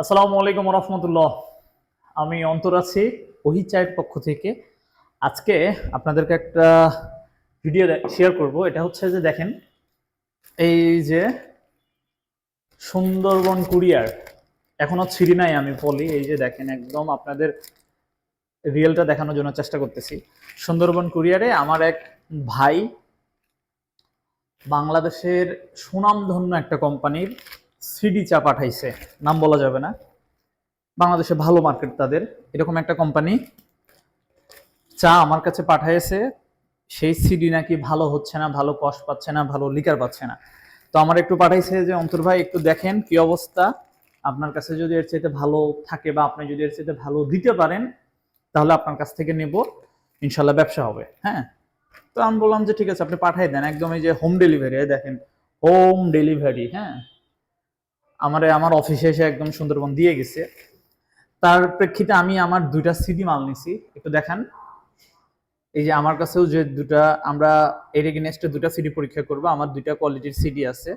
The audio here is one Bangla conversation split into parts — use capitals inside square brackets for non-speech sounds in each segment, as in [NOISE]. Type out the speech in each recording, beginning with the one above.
আসসালামু আলাইকুম রহমতুল্লাহ। আমি অন্তর আছি ওহি চায়ের পক্ষ থেকে। আজকে আপনাদেরকে একটা ভিডিও শেয়ার করব। এটা হচ্ছে যে দেখেন, এই যে সুন্দরবন কুরিয়ার। এখনও ছিঁড়ি নাই আমি বলি এই যে দেখেন একদম আপনাদের রিয়েলটা দেখানোর জন্য চেষ্টা করতেছি। সুন্দরবন কুরিয়ারে আমার এক ভাই বাংলাদেশের সুনামধন্য একটা কোম্পানির সিডি চা পাঠাইছে। নাম বলা যাবে না। বাংলাদেশে ভালো মার্কেট তাদের। এরকম একটা কোম্পানি চা আমার কাছে পাঠাইছে। সেই সিডি নাকি ভালো হচ্ছে না, ভালো কষ পাচ্ছে না, ভালো লিকার পাচ্ছে না। তো আমার একটু পাঠাইছে যে, অন্তর ভাই, একটু দেখেন কি অবস্থা। আপনার কাছে যদি এর চাইতে ভালো থাকে বা আপনি যদি এর চাইতে ভালো দিতে পারেন, তাহলে আপনার কাছ থেকে নেব। ইনশাল্লাহ ব্যবসা হবে। হ্যাঁ? তো আমি বললাম যে, ঠিক আছে, আপনি পাঠাই দেন। একদম এই যে হোম ডেলিভারি দেখেন হোম ডেলিভারি হ্যাঁ? আমারে আমার অফিসে এসে একদম সুন্দরবন দিয়ে গেছে। তার প্রেক্ষিতে আমি আমার দুইটা সিডি মাল নিছি। একটু দেখান। এই যে আমার কাছেও যে দুটা, আমরা এর এগেনস্টে দুটা সিডি পরীক্ষা করব। আমার দুইটা কোয়ালিটির সিডি আছে।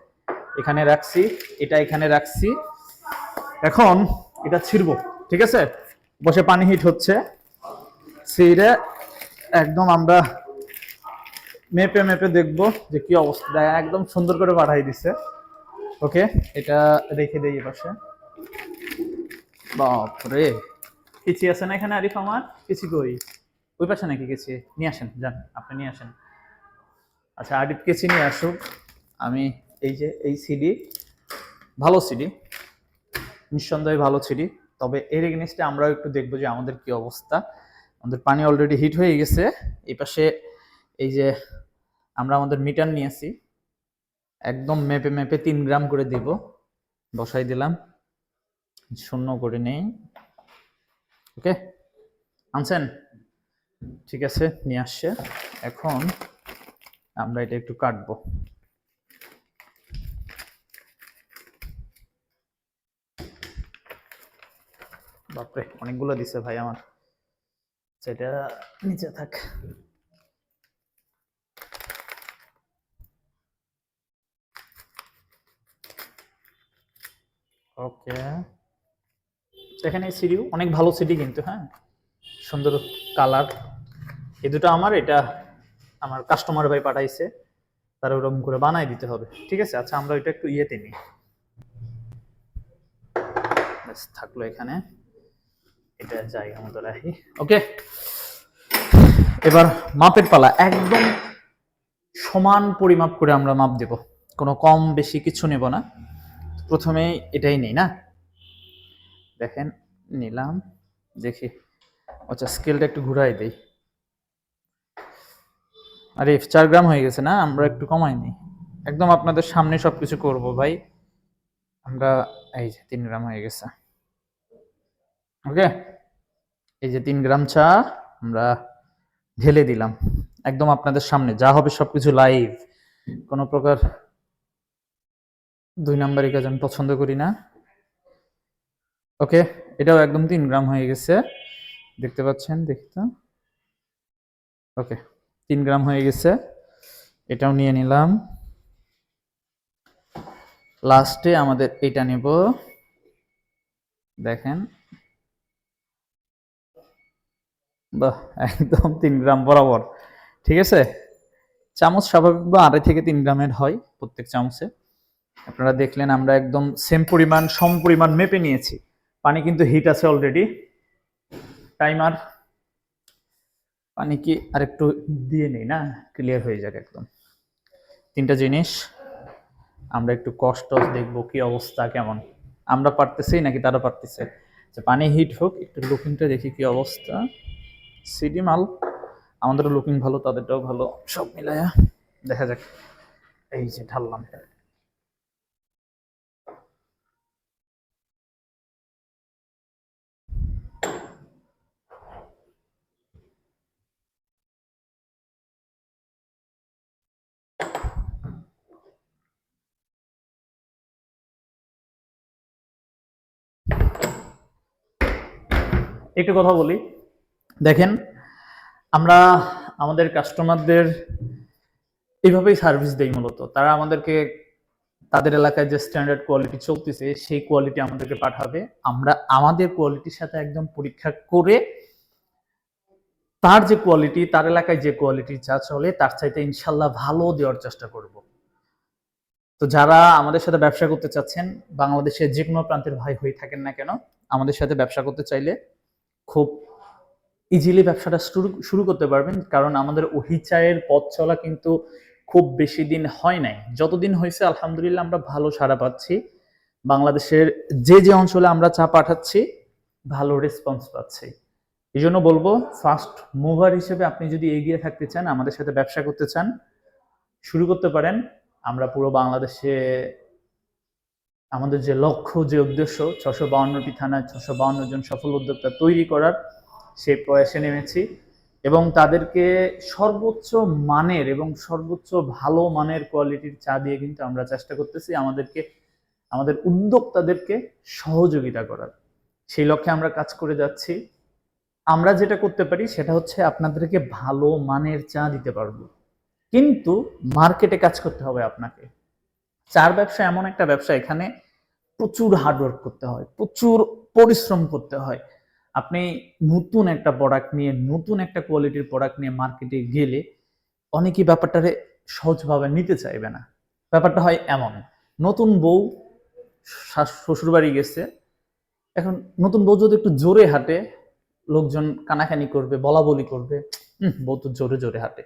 এখানে রাখছি, এটা এখানে রাখছি। এখন এটা ছিড়ব, ঠিক আছে? বসে পানি হিট হচ্ছে। ছিঁড়ে একদম আমরা মেপে মেপে দেখব যে কি অবস্থা। একদম সুন্দর করে পাঠাই দিছে। ওকে, এটা রেখে দেই পাশে বাপরে। কিচি আছে না এখানে, আরিফ আমার? কিচি কই? ওই পাশে নাকি কিচি নিয়ে আসেন, যান, আপনি নিয়ে আসেন। আচ্ছা আরিফ কিচি নিয়ে আসুক। আমি এই যে, এই সিডি ভালো সিডি নিঃসন্দেহে ভালো সিডি তবে এর এগেনিস্টে আমরাও একটু দেখব যে আমাদের কি অবস্থা। আমাদের পানি অলরেডি হিট হয়ে গেছে। এই পাশে এই যে আমরা আমাদের মিটার নিয়েছি একদম মেপে মেপে তিন গ্রাম করে দিব। বসাই দিলাম। শূন্য করে নেই। ওকে? আনছেন? ঠিক আছে, নিয়ে আসছে। এখন আমরা এটা একটু কাটবো। বাপরে, অনেকগুলো দিছে ভাই আমার। সেটা নিচে থাক। ওকে। এখানে সিডিও অনেক ভালো সিডি কিন্তু হ্যাঁ? সুন্দর কালার। এই দুটো আমার, এটা আমার কাস্টমার ভাই পাঠাইছে। তার ওরকম করে বানাই দিতে হবে, ঠিক আছে? আচ্ছা আমরা এটা একটু ইয়েতে নিই। থাকল এখানে। এটা জায়গা মতো রাখি। ওকে। এবার মাপের পালা, একদম সমান পরিমাপ করে আমরা মাপ দেব। কোনো কম, বেশি কিছু নেব না। প্রথমে এটাই নেই না? দেখেন, নিলাম, দেখি। আচ্ছা স্কেলটা একটু ঘুরাই দেই। আরে, চার গ্রাম হয়ে গেছে না? আমরা একটু কমাই নিই। একদম আপনাদের সামনে সবকিছু করব, ভাই। আমরা, এই যে তিন গ্রাম হয়ে গেছে। ওকে? এই যে তিন গ্রাম চা, আমরা ঢেলে দিলাম। একদম আপনাদের সামনে। যা হবে সবকিছু লাইভ কোনো প্রকার দুই নাম্বারই কাজ আমি পছন্দ করি না। ওকে, এটাও একদম তিন গ্রাম হয়ে গেছে। দেখতে পাচ্ছেন দেখতে ওকে, তিন গ্রাম হয়ে গেছে। এটাও নিয়ে নিলাম। লাস্টে আমাদের এটা নেব। দেখেন। বাহ, একদম তিন গ্রাম বরাবর। ঠিক আছে? চামচ স্বাভাবিক বা আড়াই থেকে তিন গ্রামের হয় প্রত্যেক চামচে। আপনারা দেখলেন আমরা একদম সেম পরিমাণ সম পরিমাণ মেপে নিয়েছি। পানি কিন্তু হিট আছে অলরেডি টাইমার পানি কি আরেকটু দিয়ে নেই না? ক্লিয়ার হয়ে যাক একদম। তিনটা জিনিস। আমরা একটু কষ্ট দেখব কি অবস্থা, কেমন। আমরা পারতেছি নাকি তারা পারতেছে? যে পানি হিট হোক, একটু লুকিংটা দেখি কি অবস্থা। সিডি মাল। আমাদেরও লুকিং ভালো, তাদেরটাও ভালো। সব মিলায়া দেখা যাক। এই যে ঢাললাম। একটু কথা বলি। দেখেন, আমরা আমাদের কাস্টমারদের এইভাবেই সার্ভিস দেই মূলত। তারা আমাদেরকে তাদের এলাকায় যে স্ট্যান্ডার্ড কোয়ালিটি চলতেছে, সেই কোয়ালিটি আমাদেরকে পাঠাবে। আমরা আমাদের কোয়ালিটির সাথে একদম পরীক্ষা করে তার যে কোয়ালিটি তার এলাকায় যে কোয়ালিটি যা চলে, তার চাইতে ইনশাল্লাহ ভালো দেওয়ার চেষ্টা করব। তো যারা আমাদের সাথে ব্যবসা করতে চাচ্ছেন, বাংলাদেশের যে কোনো প্রান্তের ভাই হয়ে থাকেন না কেন, আমাদের সাথে ব্যবসা করতে চাইলে খুব ইজিলি ব্যবসাটা শুরু শুরু করতে পারবেন। কারণ আমাদের ওহি চায়ের পথ চলা কিন্তু খুব বেশি দিন হয় নাই। যতদিন হয়েছে, আলহামদুলিল্লাহ আমরা ভালো সাড়া পাচ্ছি। বাংলাদেশের যে যে অঞ্চলে আমরা চা পাঠাচ্ছি, ভালো রেসপন্স পাচ্ছি। এই জন্য বলব ফার্স্ট মুভার হিসেবে আপনি যদি এগিয়ে থাকতে চান, আমাদের সাথে ব্যবসা করতে চান, শুরু করতে পারেন। আমরা পুরো বাংলাদেশে আমাদের যে লক্ষ্য, যে উদ্দেশ্য, ছশো বাউন্নটি থানায় ছশো বাউন্ন জন সফল উদ্যোক্তা তৈরি করার সেই প্রয়াসে নেমেছি এবং তাদেরকে সর্বোচ্চ মানের এবং সর্বোচ্চ ভালো মানের কোয়ালিটির চা দিয়ে কিন্তু আমরা চেষ্টা করতেছি আমাদেরকে, আমাদের উদ্যোক্তাদেরকে সহযোগিতা করার। সেই লক্ষ্যে আমরা কাজ করে যাচ্ছি। আমরা যেটা করতে পারি সেটা হচ্ছে আপনাদেরকে ভালো মানের চা দিতে পারব। কিন্তু মার্কেটে কাজ করতে হবে আপনাকে। চার ব্যবসা এমন একটা ব্যবসা এখানে প্রচুর হার্ডওয়ার্ক করতে হয় প্রচুর পরিশ্রম করতে হয়। আপনি নতুন একটা প্রোডাক্ট নিয়ে নতুন একটা কোয়ালিটির প্রোডাক্ট নিয়ে মার্কেটে গেলে অনেকেই ব্যাপারটারে সহজভাবে নিতে চাইবে না। ব্যাপারটা হয় এমন নতুন বউ শাশ- শ্বশুরবাড়ি গেছে এখন নতুন বউ যদি একটু জোরে হাঁটে লোকজন কানাকানি করবে বলা বলি করবে "উম, বউ তো জোরে জোরে হাঁটে।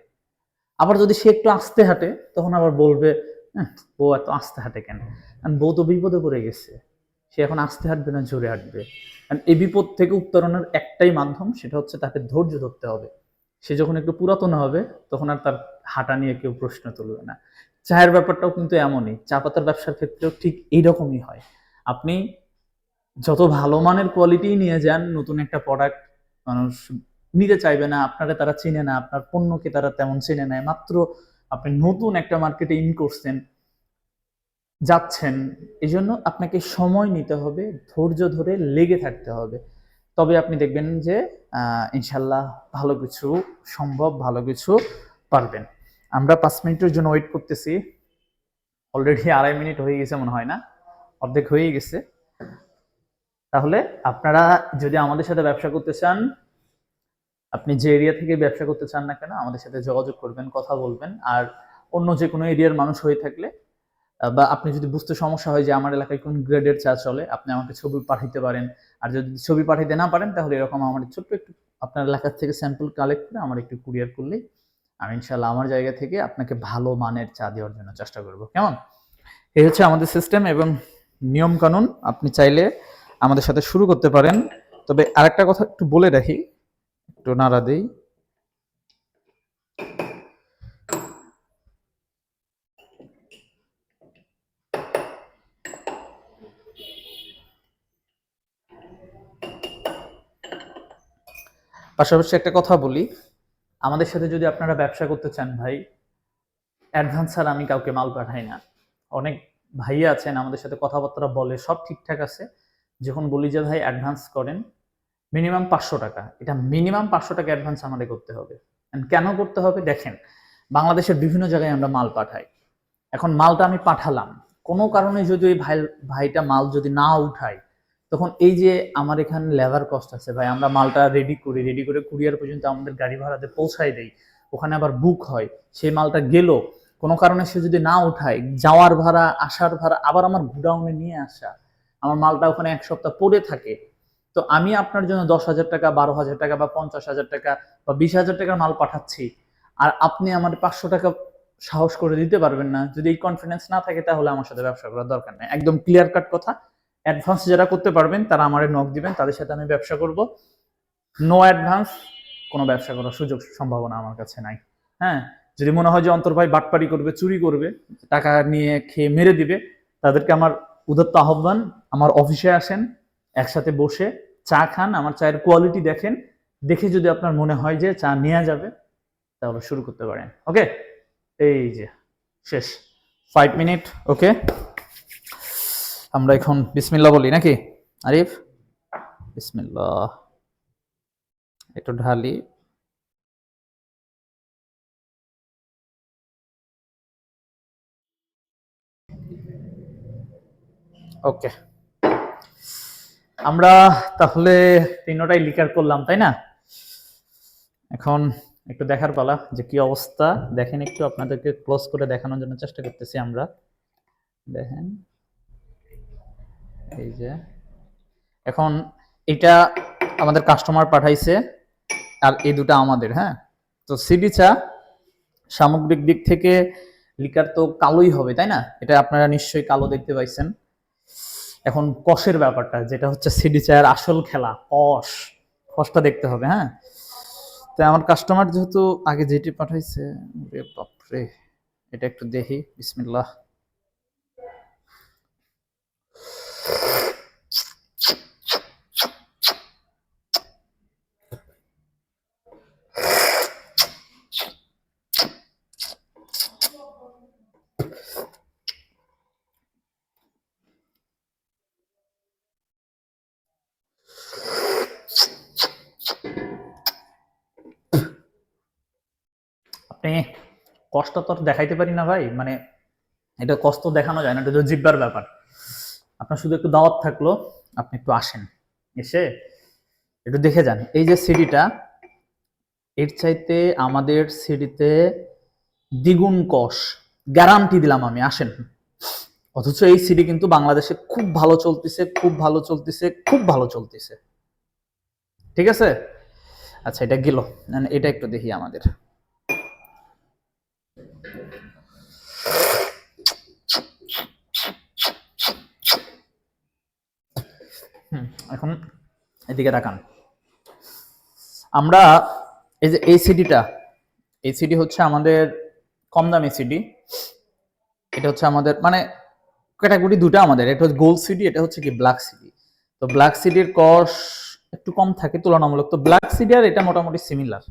আবার যদি সে একটু আস্তে হাঁটে তখন আবার বলবে "উম, বউ এত আস্তে হাঁটে কেন? কারণ বউ তো বিপদে পড়ে গেছে। সে এখন আস্তে হাঁটবে না জোরে হাঁটবে। কারণ এই বিপদ থেকে উত্তরণের একটাই মাধ্যম সেটা হচ্ছে তাকে ধৈর্য ধরতে হবে। সে যখন একটু পুরাতন হবে তখন আর তার হাঁটা নিয়ে কেউ প্রশ্ন তুলবে না। চায়ের ব্যাপারটাও কিন্তু এমনই চা পাতার ব্যবসার ক্ষেত্রেও ঠিক এইরকমই হয়। আপনি যত ভালো মানের কোয়ালিটি নিয়ে যান নতুন একটা প্রোডাক্ট মানুষ নিতে চাইবে না আপনারা তারা চিনে না আপনার পণ্যকে তারা তেমন চিনে নেয় মাত্র আপনি নতুন একটা মার্কেটে ইন করছেন, যাচ্ছেন এই জন্য আপনাকে সময় নিতে হবে, ধৈর্য ধরে লেগে থাকতে হবে। তবে আপনি দেখবেন যে ইনশাল্লাহ ভালো কিছু সম্ভব, ভালো কিছু পারবেন। আমরা পাঁচ মিনিটের জন্য ওয়েট করতেছি। অলরেডি [LAUGHS] আড়াই মিনিট হয়ে গেছে মনে হয় না? অর্ধেক হয়ে গেছে। তাহলে আপনারা যদি আমাদের সাথে ব্যবসা করতে চান আপনি যে এরিয়া থেকে ব্যবসা করতে চান না কেন, আমাদের সাথে যোগাযোগ করবেন, কথা বলবেন। আর অন্য যে কোনো এরিয়ার মানুষ হয়ে থাকলে বা আপনি যদি বুঝতে সমস্যা হয় যে আমার এলাকায় কোন গ্রেডের চা চলে, আপনি আমাকে ছবি পাঠাইতে পারেন। আর যদি ছবি পাঠাইতে না পারেন, তাহলে এরকম আমার ছোট্ট একটু আপনার এলাকার থেকে স্যাম্পল কালেক্ট করে আমার একটু কুরিয়ার করলেই আমি ইনশাল্লাহ আমার জায়গা থেকে আপনাকে ভালো মানের চা দেওয়ার জন্য চেষ্টা করব। কেমন? এই হচ্ছে আমাদের সিস্টেম এবং নিয়ম কানুন আপনি চাইলে আমাদের সাথে শুরু করতে পারেন। তবে আরেকটা কথা একটু বলে রাখি একটু নাড়া দেই। পাশাপাশি একটা কথা বলি, আমাদের সাথে যদি আপনারা ব্যবসা করতে চান ভাই, অ্যাডভান্স ছাড়া আমি কাউকে মাল পাঠাই না। অনেক ভাইয়া আছেন, আমাদের সাথে কথাবার্তা বলে সব ঠিকঠাক আছে। যখন বলি যে ভাই, অ্যাডভান্স করেন মিনিমাম পাঁচশো টাকা। এটা মিনিমাম পাঁচশো টাকা অ্যাডভান্স আমাদের করতে হবে। কেন করতে হবে? দেখেন, বাংলাদেশের বিভিন্ন জায়গায় আমরা মাল পাঠাই। এখন মালটা আমি পাঠালাম। কোনো কারণে যদি ওই ভাই ভাইটা মাল যদি না উঠায়, তখন এই যে আমার এখানে লেবার কস্ট আছে, ভাই, আমরা মালটা রেডি করি রেডি করে কুরিয়ার পর্যন্ত আমাদের গাড়ি ভাড়াতে পৌঁছায় দেই। ওখানে আবার বুক হয়, সেই মালটা গেল। কোনো কারণে সে যদি না উঠায়, যাওয়ার ভাড়া, আসার ভাড়া, আবার আমার গুডাউনে নিয়ে আসা, আমার মালটা ওখানে এক সপ্তাহ পরে থাকে তো আমি আপনার জন্য দশ হাজার টাকা, বারো হাজার টাকা বা পঞ্চাশ হাজার টাকা বা বিশ হাজার টাকার মাল পাঠাচ্ছি। আর আপনি আমার পাঁচশো টাকা সাহস করে দিতে পারবেন না। যদি এই কনফিডেন্স না থাকে, তাহলে আমার সাথে ব্যবসা করার দরকার নেই। একদম ক্লিয়ার কাট কথা। অ্যাডভান্স যারা করতে পারবেন, তারা আমারে নক দিবেন, তাদের সাথে আমি ব্যবসা করব। নো অ্যাডভান্স কোনো ব্যবসা করার সুযোগ, সম্ভাবনা আমার কাছে নাই। হ্যাঁ যদি মনে হয় যে অন্তর ভাই বাটপারি করবে, চুরি করবে, টাকা নিয়ে খেয়ে মেরে দিবে, তাদেরকে আমার উদত্ত আহ্বান, আমার অফিসে আসেন, একসাথে বসে চা খান, আমার চায়ের কোয়ালিটি দেখেন। দেখে যদি আপনার মনে হয় যে চা নেওয়া যাবে, তাহলে শুরু করতে পারেন। ওকে এই যে, শেষ। ফাইভ মিনিট ওকে আমরা এখন বিসমিল্লা বলি নাকি? আরিফ? বিসমিল্লা একটু ঢালি। ওকে আমরা তাহলে তিনটাই লিকার করলাম, তাই না? এখন একটু দেখার পালা যে কি অবস্থা। দেখেন একটু আপনাদেরকে ক্লোজ করে দেখানোর জন্য চেষ্টা করতেছি আমরা। দেখেন, এই যে। এখন এটা আমাদের কাস্টমার পাঠাইছে আর এই দুটো আমাদের হ্যাঁ? তো সিডি চা সামগ্রিক দিক থেকে লিকার তো কালোই হবে, তাই না? এটা আপনারা নিশ্চয়ই কালো দেখতে পাইছেন। এখন কষের ব্যাপারটা, যেটা হচ্ছে সিডি চায়ের আসল খেলা, কষ। কষটা দেখতে হবে হ্যাঁ? তো আমার কাস্টমার যেহেতু আগে যেটি পাঠাইছে বাপরে, এটা একটু দেখি, বিসমিল্লাহ আপনি কষ্ট তো দেখাইতে পারি না ভাই মানে এটা কষ্ট দেখানো যায় না, এটা তো জিব্বার ব্যাপার। আপনার শুধু একটু দাওয়াত থাকল, আপনি একটু আসেন। এসে একটু দেখে যান। এই যে সিডিটা, এর চাইতে আমাদের সিডিতে দ্বিগুণ কষ। গ্যারান্টি দিলাম আমি, আসেন। অথচ এই সিডি কিন্তু বাংলাদেশে খুব ভালো চলতেছে, খুব ভালো চলতেছে, খুব ভালো চলতেছে। ঠিক আছে? আচ্ছা এটা গেল। এটা একটু দেখি আমাদের। এখন এদিকে তাকান। আমরা এই যে এই সিডিটা এই সিডি হচ্ছে আমাদের কম দামি সিডি এটা হচ্ছে আমাদের মানে ক্যাটাগরি দুটো আমাদের এটা হচ্ছে গোল্ড সিডি এটা হচ্ছে কি ব্ল্যাক সিডি তো ব্ল্যাক সিডির কস একটু কম থাকে তুলনামূলক, তো ব্ল্যাক সিডি আর এটা মোটামুটি সিমিলার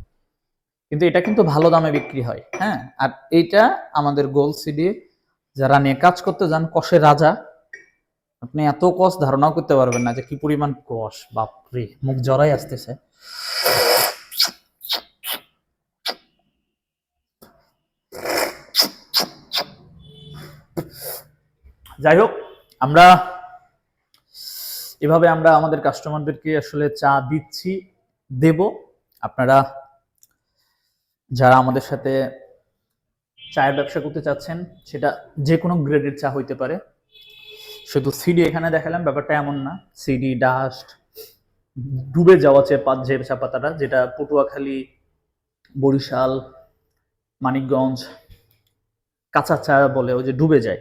কিন্তু এটা কিন্তু ভালো দামে বিক্রি হয় হ্যাঁ? আর এইটা আমাদের গোল্ড সিডি যারা নিয়ে কাজ করতে যান কষের রাজা আপনি এত কষ ধারণাও করতে পারবেন না যে কি পরিমাণ কষ বাপরে, মুখ জড়াই আসতেছে। যাই হোক, আমরা এভাবে আমরা আমাদের কাস্টমারদেরকে আসলে চা দিচ্ছি, দেব। আপনারা যারা আমাদের সাথে চায়ের ব্যবসা করতে চাচ্ছেন, সেটা যে কোনো গ্রেডের চা হইতে পারে। শুধু সিডি এখানে দেখালাম, ব্যাপারটা এমন না। সিডি ডাস্ট ডুবে যাওয়া চেপা যে চা পাতাটা, যেটা পটুয়াখালী, বরিশাল, মানিকগঞ্জ, কাঁচা চা বলে ওই যে ডুবে যায়।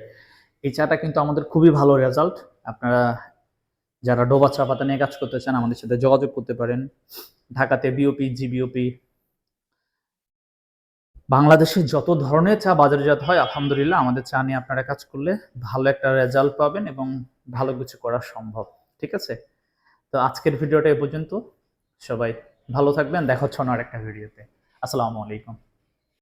এই চাটা কিন্তু আমাদের খুবই ভালো রেজাল্ট আপনারা যারা ডোবা চা পাতা নিয়ে কাজ করতে চান, আমাদের সাথে যোগাযোগ করতে পারেন। ঢাকাতে বিওপি জিবিওপি বাংলাদেশে যত ধরনের চা বাজারজাত হয়, আলহামদুলিল্লাহ আমাদের চা নিয়ে আপনারা কাজ করলে ভালো একটা রেজাল্ট পাবেন এবং ভালো কিছু করা সম্ভব, ঠিক আছে? তো আজকের ভিডিওটা এ পর্যন্ত। সবাই ভালো থাকবেন। দেখা হচ্ছে আর আরেকটা ভিডিওতে। আসসালামু আলাইকুম।